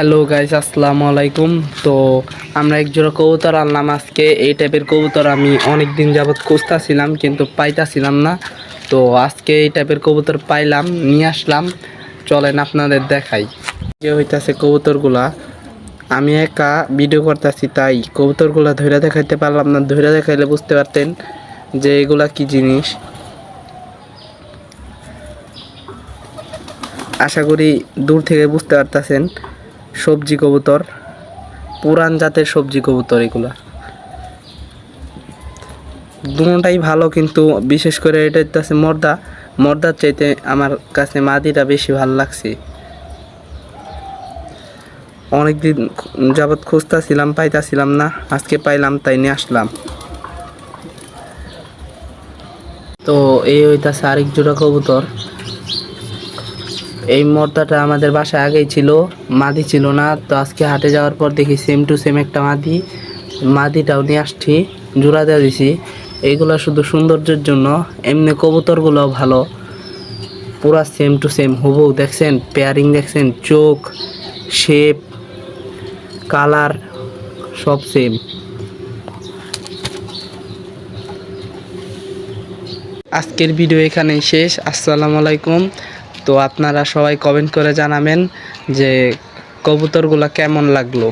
Hello guys আসসালামু আলাইকুম। তো আমরা এক জোড়া কবুতর আনলাম আজকে। এই টাইপের কবুতর আমি অনেক দিন যাবৎ খুঁজতেছিলাম, কিন্তু পাইতাছিলাম না। তো আজকে এই টাইপের কবুতর পাইলাম, নিয়ে আসলাম। চলেন আপনাদের দেখাই। যে হইতাছে কবুতরগুলা। আমি একা ভিডিও করতেছি, তাই কবুতরগুলা ধরে দেখাইতে পারলাম না। ধরে দেখাইলে বুঝতে পারতেন যে এগুলা কি জিনিস। আশা করি দূর থেকে বুঝতে পারতেছেন। সবজি কবুতর, পুরান জাতের সবজি কবুতর এগুলা। দুটাই ভালো, কিন্তু বিশেষ করে এটা হচ্ছে মর্দা। মর্দার চাইতে আমার কাছে মাদিটা বেশি ভালো লাগছে। অনেকদিন যাবৎ খুঁজতেছিলাম, পাইতাছিলাম না, আজকে পাইলাম, তাই নিয়ে আসলাম। তো এই হইতাছে আরেক জোড়া কবুতর। এই মর্দাটা আমাদের বাসায় আগেই ছিল, মাদি ছিল না, তো আজকে হাটে যাওয়ার পর দেখি সেম টু সেম একটা মাদি, মাদিটাও নিয়ে আসছি, জোড়া দেওয়া দিছি। এইগুলো শুধু সৌন্দর্যের জন্য, এমনি কবুতরগুলো ভালো। পুরা সেম টু সেম হুবহু দেখছেন পেয়ারিং দেখছেন, চোখ শেপ কালার সব সেম আজকের ভিডিও এখানেই শেষ, আসসালামু আলাইকুম। তো আপনারা সবাই কমেন্ট করে জানাবেন যে কবুতরগুলো কেমন লাগল।